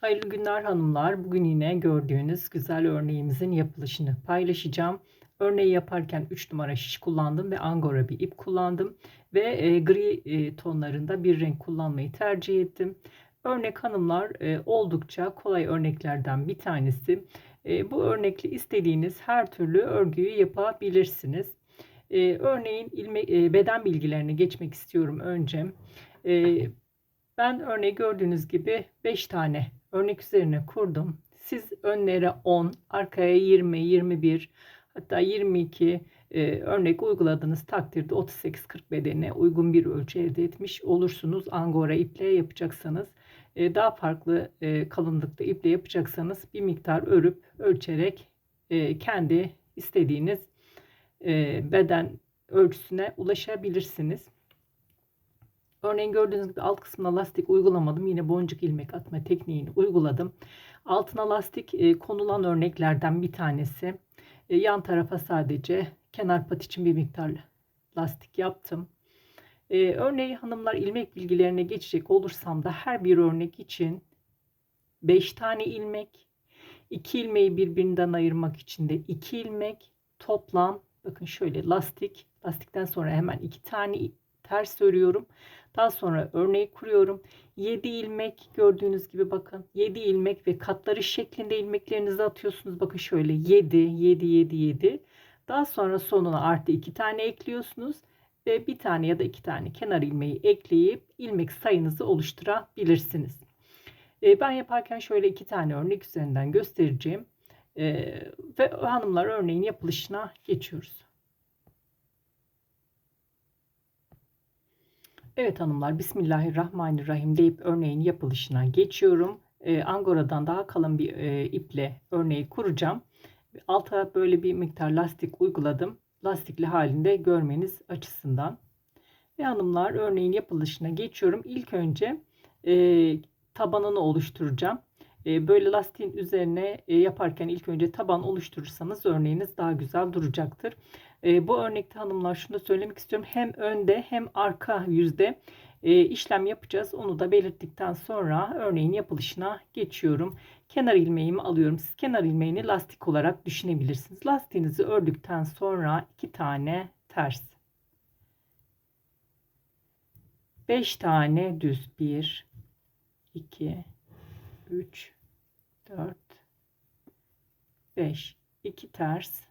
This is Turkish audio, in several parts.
Hayırlı günler hanımlar. Bugün yine gördüğünüz güzel örneğimizin yapılışını paylaşacağım. Örneği yaparken 3 numara şiş kullandım ve angora bir ip kullandım. Ve e, gri e, tonlarında bir renk kullanmayı tercih ettim. Örnek hanımlar e, oldukça kolay örneklerden bir tanesi. E, bu örnekle istediğiniz her türlü örgüyü yapabilirsiniz. E, örneğin ilme, e, beden bilgilerini geçmek istiyorum önce. E, ben örneği gördüğünüz gibi 5 tane örnek üzerine kurdum. Siz önlere 10, arkaya 20, 21 hatta 22 e, örnek uyguladığınız takdirde 38-40 bedene uygun bir ölçü elde etmiş olursunuz. Angora iple yapacaksanız e, daha farklı e, kalınlıkta iple yapacaksanız bir miktar örüp ölçerek e, kendi istediğiniz e, beden ölçüsüne ulaşabilirsiniz. Örneğin gördüğünüz gibi alt kısmına lastik uygulamadım. Yine boncuk ilmek atma tekniğini uyguladım. Altına lastik e, konulan örneklerden bir tanesi. E, yan tarafa sadece kenar pat için bir miktar lastik yaptım. E, örneği hanımlar ilmek bilgilerine geçecek olursam da her bir örnek için 5 tane ilmek, 2 ilmeği birbirinden ayırmak için de 2 ilmek, toplam bakın şöyle lastik, lastikten sonra hemen 2 tane ters örüyorum. Daha sonra örneği kuruyorum. 7 ilmek gördüğünüz gibi bakın 7 ilmek ve katları şeklinde ilmeklerinizi atıyorsunuz. Bakın şöyle 7 7 7 7. Daha sonra sonuna artı 2 tane ekliyorsunuz ve bir tane ya da iki tane kenar ilmeği ekleyip ilmek sayınızı oluşturabilirsiniz. E, ben yaparken şöyle iki tane örnek üzerinden göstereceğim. E, ve hanımlar örneğin yapılışına geçiyoruz. Evet hanımlar Bismillahirrahmanirrahim deyip örneğin yapılışına geçiyorum. E, Angora'dan daha kalın bir e, iple örneği kuracağım. Alta böyle bir miktar lastik uyguladım. Lastikli halinde görmeniz açısından. Ve hanımlar örneğin yapılışına geçiyorum. İlk önce e, tabanını oluşturacağım. E, böyle lastiğin üzerine e, yaparken ilk önce taban oluşturursanız örneğiniz daha güzel duracaktır. E, bu örnekte hanımlar şunu da söylemek istiyorum. Hem önde hem arka yüzde işlem yapacağız. Onu da belirttikten sonra örneğin yapılışına geçiyorum. Kenar ilmeğimi alıyorum. Siz kenar ilmeğini lastik olarak düşünebilirsiniz. Lastiğinizi ördükten sonra iki tane ters. 5 tane düz 1 2 3 4 5 2 ters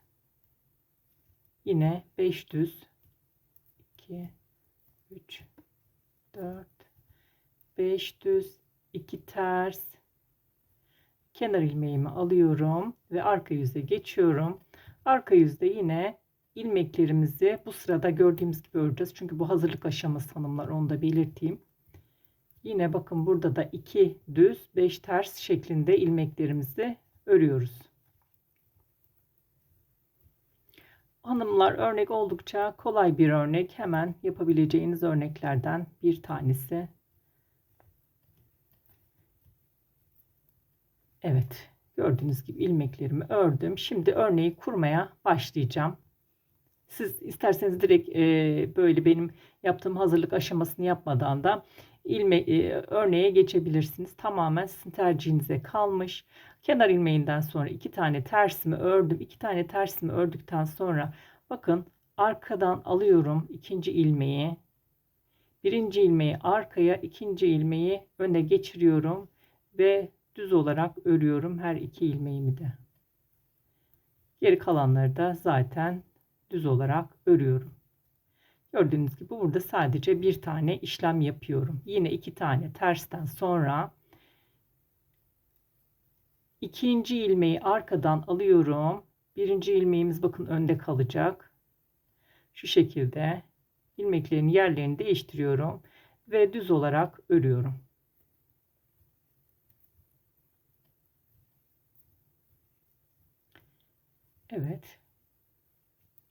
yine 5 düz 2 3 4 5 düz 2 ters. Kenar ilmeğimi alıyorum ve arka yüze geçiyorum. Arka yüzde yine ilmeklerimizi bu sırada gördüğümüz gibi öreceğiz. Çünkü bu hazırlık aşaması hanımlar onu da belirteyim. Yine bakın burada da 2 düz 5 ters şeklinde ilmeklerimizi örüyoruz. Hanımlar örnek oldukça kolay bir örnek. Hemen yapabileceğiniz örneklerden bir tanesi. Evet gördüğünüz gibi ilmeklerimi ördüm. Şimdi örneği kurmaya başlayacağım. Siz isterseniz direkt e, böyle benim yaptığım hazırlık aşamasını yapmadan da ilme, e, örneğe geçebilirsiniz. Tamamen sizin tercihinize kalmış. Kenar ilmeğinden sonra iki tane tersimi ördüm. İki tane tersimi ördükten sonra bakın arkadan alıyorum ikinci ilmeği. Birinci ilmeği arkaya, ikinci ilmeği öne geçiriyorum ve düz olarak örüyorum her iki ilmeğimi de. Geri kalanları da zaten düz olarak örüyorum. Gördüğünüz gibi burada sadece bir tane işlem yapıyorum. Yine iki tane tersten sonra ikinci ilmeği arkadan alıyorum. Birinci ilmeğimiz bakın önde kalacak. Şu şekilde ilmeklerin yerlerini değiştiriyorum ve düz olarak örüyorum. Evet.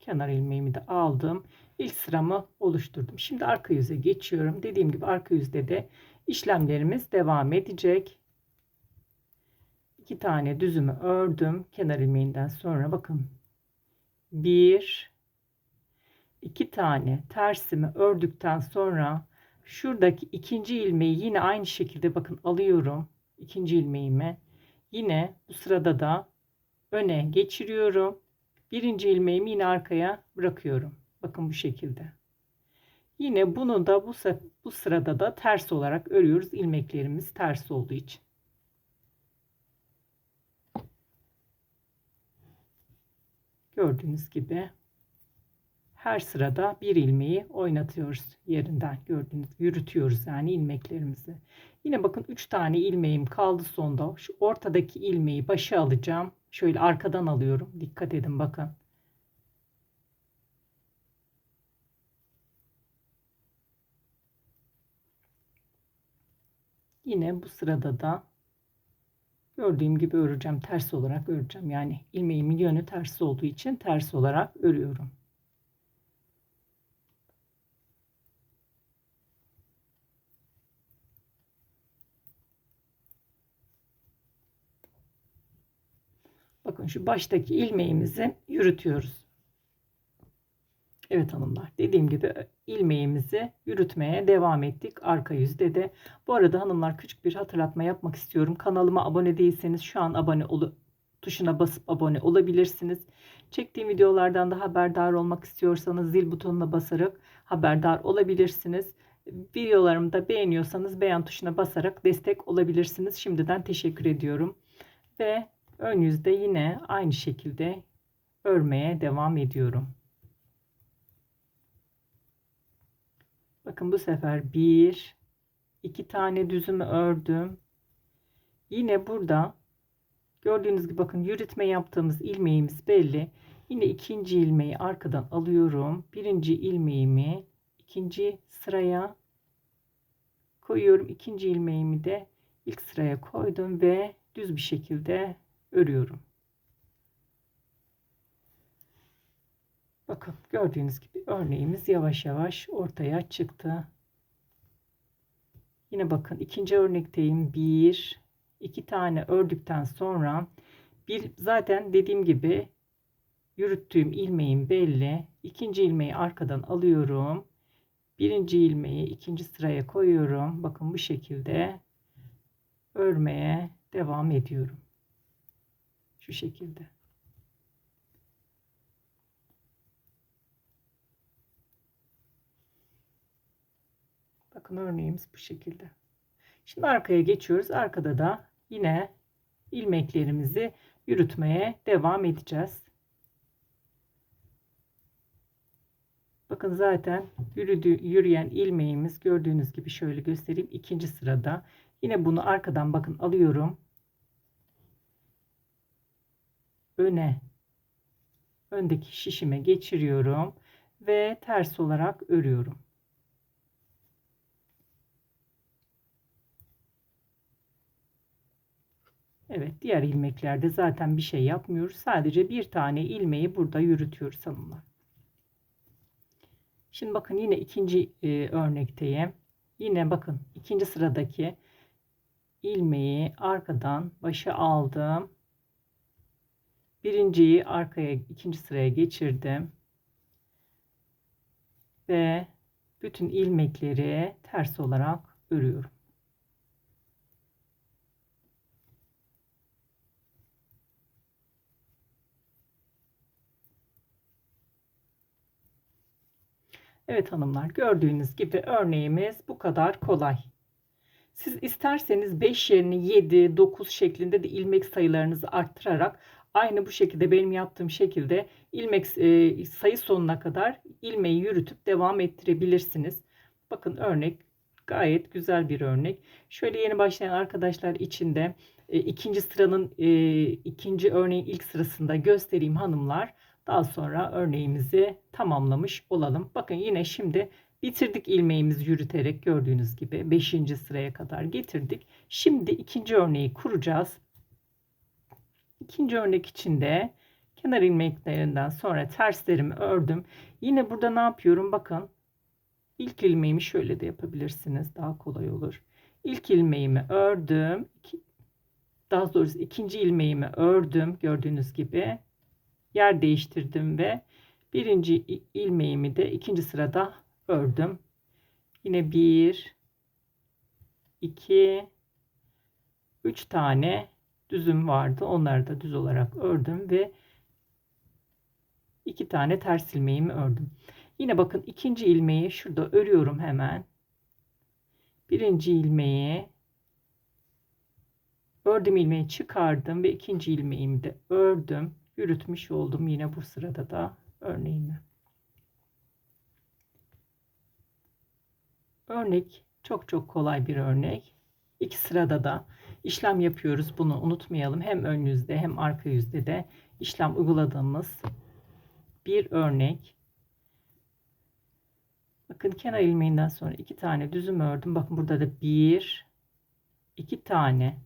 Kenar ilmeğimi de aldım ilk sıramı oluşturdum. Şimdi arka yüze geçiyorum. Dediğim gibi arka yüzde de işlemlerimiz devam edecek. İki tane düzümü ördüm. Kenar ilmeğinden sonra bakın. Bir, iki tane tersimi ördükten sonra şuradaki ikinci ilmeği yine aynı şekilde bakın alıyorum ikinci ilmeğimi yine bu sırada da öne geçiriyorum. Birinci ilmeğimi yine arkaya bırakıyorum. Bakın bu şekilde. Yine bunu da bu, bu sırada da ters olarak örüyoruz. ilmeklerimiz ters olduğu için. Gördüğünüz gibi her sırada bir ilmeği oynatıyoruz yerinden gördüğünüz yürütüyoruz yani ilmeklerimizi. Yine bakın 3 tane ilmeğim kaldı sonda. Şu ortadaki ilmeği başa alacağım. Şöyle arkadan alıyorum. Dikkat edin bakın. Yine bu sırada da gördüğüm gibi öreceğim. Ters olarak öreceğim. Yani ilmeğimin yönü ters olduğu için ters olarak örüyorum. Bakın şu baştaki ilmeğimizi yürütüyoruz. Evet hanımlar dediğim gibi ilmeğimizi yürütmeye devam ettik arka yüzde de. Bu arada hanımlar küçük bir hatırlatma yapmak istiyorum. Kanalıma abone değilseniz şu an abone ol tuşuna basıp abone olabilirsiniz. Çektiğim videolardan da haberdar olmak istiyorsanız zil butonuna basarak haberdar olabilirsiniz. Videolarımı da beğeniyorsanız beğen tuşuna basarak destek olabilirsiniz. Şimdiden teşekkür ediyorum. Ve ön yüzde yine aynı şekilde örmeye devam ediyorum. Bakın bu sefer bir, iki tane düzümü ördüm. Yine burada gördüğünüz gibi bakın yürütme yaptığımız ilmeğimiz belli. Yine ikinci ilmeği arkadan alıyorum. Birinci ilmeğimi ikinci sıraya koyuyorum. İkinci ilmeğimi de ilk sıraya koydum ve düz bir şekilde örüyorum. Bakın gördüğünüz gibi örneğimiz yavaş yavaş ortaya çıktı. Yine bakın ikinci örnekteyim. Bir, iki tane ördükten sonra bir zaten dediğim gibi yürüttüğüm ilmeğim belli. İkinci ilmeği arkadan alıyorum. Birinci ilmeği ikinci sıraya koyuyorum. Bakın bu şekilde örmeye devam ediyorum. Şu şekilde. Bakın örneğimiz bu şekilde. Şimdi arkaya geçiyoruz. Arkada da yine ilmeklerimizi yürütmeye devam edeceğiz. Bakın zaten yürüdü, yürüyen ilmeğimiz gördüğünüz gibi şöyle göstereyim. ikinci sırada. Yine bunu arkadan bakın alıyorum. Öne öndeki şişime geçiriyorum ve ters olarak örüyorum. Evet diğer ilmeklerde zaten bir şey yapmıyoruz. Sadece bir tane ilmeği burada yürütüyoruz hanımlar. Şimdi bakın yine ikinci e, örnekteyim. Yine bakın ikinci sıradaki ilmeği arkadan başa aldım. Birinciyi arkaya ikinci sıraya geçirdim. Ve bütün ilmekleri ters olarak örüyorum. Evet hanımlar gördüğünüz gibi örneğimiz bu kadar kolay. Siz isterseniz 5 yerine 7, 9 şeklinde de ilmek sayılarınızı arttırarak aynı bu şekilde benim yaptığım şekilde ilmek e, sayı sonuna kadar ilmeği yürütüp devam ettirebilirsiniz. Bakın örnek gayet güzel bir örnek. Şöyle yeni başlayan arkadaşlar için de e, ikinci sıranın e, ikinci örneğin ilk sırasında göstereyim hanımlar. Daha sonra örneğimizi tamamlamış olalım. Bakın yine şimdi bitirdik ilmeğimizi yürüterek gördüğünüz gibi 5. sıraya kadar getirdik. Şimdi ikinci örneği kuracağız. İkinci örnek içinde kenar ilmeklerinden sonra terslerimi ördüm. Yine burada ne yapıyorum? Bakın ilk ilmeğimi şöyle de yapabilirsiniz. Daha kolay olur. İlk ilmeğimi ördüm. Daha doğrusu ikinci ilmeğimi ördüm. Gördüğünüz gibi yer değiştirdim ve birinci ilmeğimi de ikinci sırada ördüm. Yine bir, iki, 3 tane düzüm vardı. Onları da düz olarak ördüm ve 2 tane ters ilmeğimi ördüm. Yine bakın ikinci ilmeği şurada örüyorum hemen. Birinci ilmeği ördüm ilmeği çıkardım ve ikinci ilmeğimi de ördüm. Yürütmüş oldum yine bu sırada da örneğimi. Örnek çok çok kolay bir örnek. İki sırada da işlem yapıyoruz. Bunu unutmayalım. Hem ön yüzde hem arka yüzde de işlem uyguladığımız bir örnek. Bakın kenar ilmeğinden sonra iki tane düzüm ördüm. Bakın burada da bir, iki tane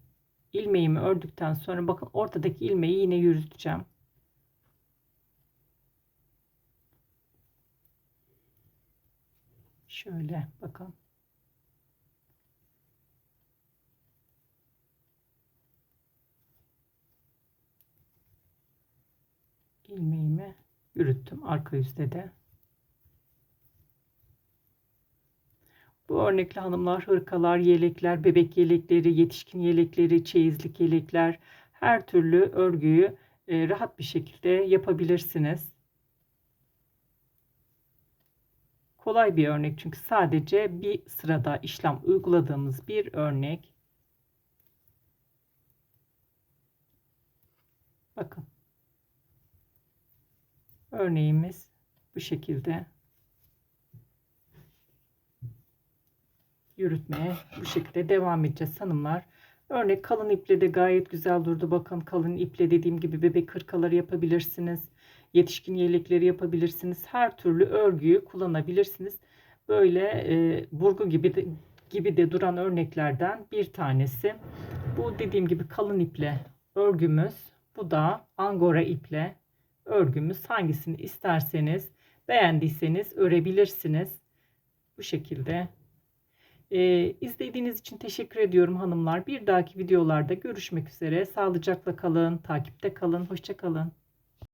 ilmeğimi ördükten sonra bakın ortadaki ilmeği yine yürüteceğim. Şöyle bakın. İlmeğimi yürüttüm arka yüzde de. Bu örnekli hanımlar hırkalar, yelekler, bebek yelekleri, yetişkin yelekleri, çeyizlik yelekler her türlü örgüyü e, rahat bir şekilde yapabilirsiniz. Kolay bir örnek çünkü sadece bir sırada işlem uyguladığımız bir örnek. Bakın. Örneğimiz bu şekilde. Yürütmeye bu şekilde devam edeceğiz hanımlar. Örnek kalın iple de gayet güzel durdu. Bakın kalın iple dediğim gibi bebek hırkaları yapabilirsiniz. Yetişkin yelekleri yapabilirsiniz. Her türlü örgüyü kullanabilirsiniz. Böyle e, burgu gibi de, gibi de duran örneklerden bir tanesi. Bu dediğim gibi kalın iple örgümüz. Bu da angora iple örgümüz. Hangisini isterseniz beğendiyseniz örebilirsiniz. Bu şekilde. Ee, izlediğiniz için teşekkür ediyorum hanımlar. Bir dahaki videolarda görüşmek üzere. Sağlıcakla kalın, takipte kalın. Hoşçakalın.